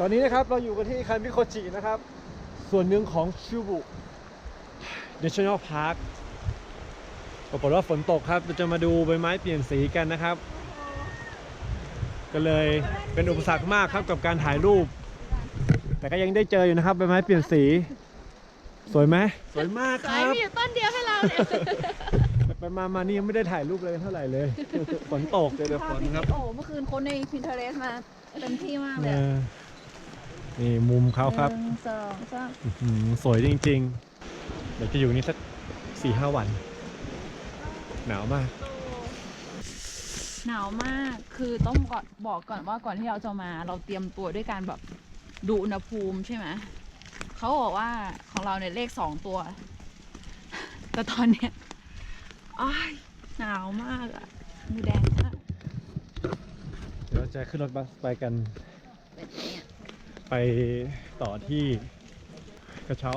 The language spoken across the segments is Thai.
ตอนนี้นะครับเราอยู่กันที่คันมิโคจินะครับ ส่วนหนึ่งของชูบุ National Park ปรากฏว่าฝนตกครับเราจะมาดูใบไม้เปลี่ยนสีกันนะครับ ก็เลยเป็นอุปสรรคมากครับกับการถ่ายรูป แต่ก็ยังได้เจออยู่นะครับใบไม้เปลี่ยนสี สวยไหมสวยมากคสายรับ มีอยู่ต้นเดียวให้เราเนี่ยไปมามานี่ยังไม่ได้ถ่ายรูปเลยเท่าไหร่เลย ฝนตกเจอแต่ฝนครับ โอ้เมื่อคืนคนใน Pinterest มาเต็มที่มากเลเอยอ นี่มุมเขาครับหนึ่งสองสามอื้อหือสวยจริงๆ เดี๋ยวจะอยู่นี่สักสี่ห้าวัน หนาวมาก หนาวมากคือต้องก่อนบอกก่อนว่าก่อนที่เราจะมาเราเตรียมตัวด้วยการแบบดูอุณหภูมิใช่ไหมเขาบอกว่าของเราเนี่ยเลขสองตัว แต่ตอนเนี้ยอ้ายหนาวมากอะมือแดงมาก เดี๋ยวจะขึ้นรถบัสไปกันเป็นไงอะ ไปต่อที่กระเช้า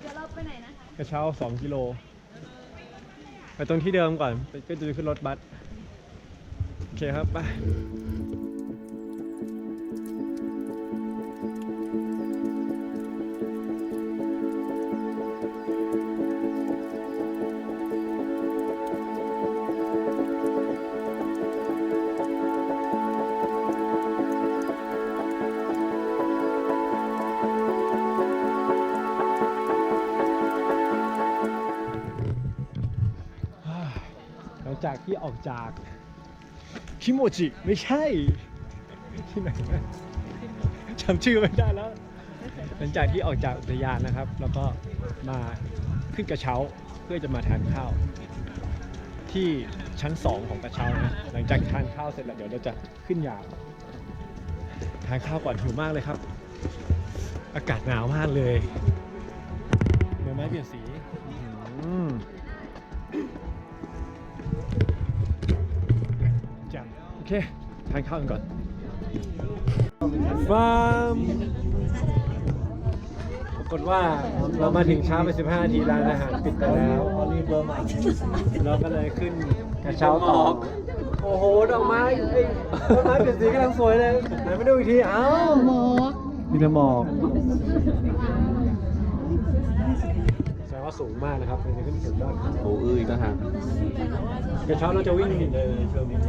เดี๋ยวเราไปไหนนะคะกระเช้าสองกิโล ไปตรงที่เดิมก่อนไปก็จะขึ้นรถบัส โอเคครับ ไป จากที่ออกจากคิโมจิไม่ใช่ที่ไหนนะจำชื่อไม่ได้แล้ว หลังจากที่ออกจากอุทยานนะครับ แล้วก็มาขึ้นกระเช้าเพื่อจะมาทานข้าว ที่ชั้นสองของกระเช้านะหลังจากทานข้าวเสร็จแล้วเดี๋ยวเราจะขึ้นยาวทานข้าวก่อนหิวมากเลยครับ อากาศหนาวมากเลยใบไม้เปลี่ยนสี เคทานข้าวกันก่อนฟาร์มปรากฏว่าเรามาถึงช้าไป 15นาทีร้านอาหารปิดไปแล้วเราก็เลยขึ้นกระเช้าต่อโอ้โห ดอกไม้เอ้ยต้นไม้เปลี่ยนสีกำลังสวยเลยไหนมาดูอีกทีเอ้าหมอกมีแต่หมอกแสดง ว่าสูงมากนะครับเป็นขึ้นสุดยอดโอ้อื้ออีกต่างหากกระเช้าเราจะวิ่ง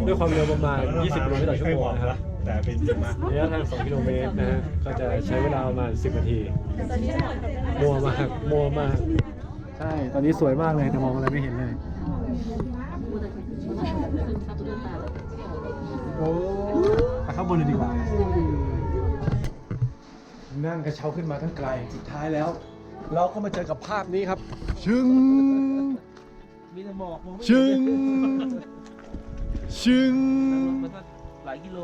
ด้วยความเร็วประมาณ 20กิโลเมตรต่อชั่วโมงนะครับแต่เป็นจริงมากระยะทาง 2 กิโลเมตรนะฮะก็จะใช้เวลาประมาณ 10 นาทีมัวมากมัวมาก ใช่ ตอนนี้สวยมากเลยแต่มองอะไรไม่เห็นเลยโอ้ไปข้างบนเลยดีกว่า นั่งกระเช้าขึ้นมาตั้งไกล สุดท้ายแล้ว เราก็มาเจอกับภาพนี้ครับ ชึง มีแต่หมอกมองไม่ชึง ชึง มันก็หลายกิโล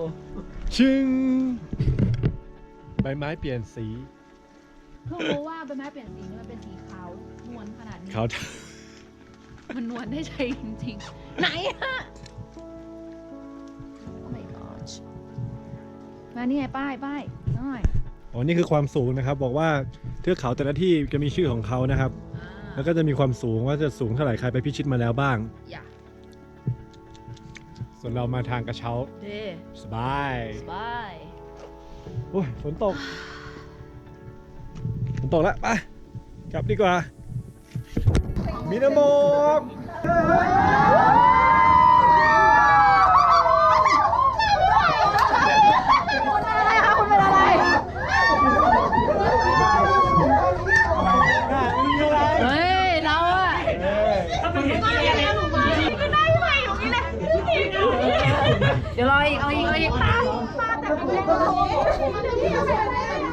ชึง ใบไม้เปลี่ยนสี เพิ่งรู้ว่าใบไม้เปลี่ยนสีนี่มันเป็นสีขาวนวลขนาดนี้ เขามันนวลได้ใช่จริงๆ ไหนอะ Oh my gosh มานี่ไงป้ายป้ายน้อย อ๋อ นี่คือความสูงนะครับ บอกว่า เทือกเขาแต่ละที่จะมีชื่อของเขานะครับ แล้วก็จะมีความสูงว่าจะสูงเท่าไหร่ใครไปพิชิตมาแล้วบ้างอย่าส่วนเรามาทางกระเช้าเดสบายสบายโอ้ยฝนตก ฝนตกแล้วไปกลับดีกว่ามีน้ำหมอก เดี๋ยวรออีกเอาอีกเอาอีกป้าป้าแต่ไม่ได้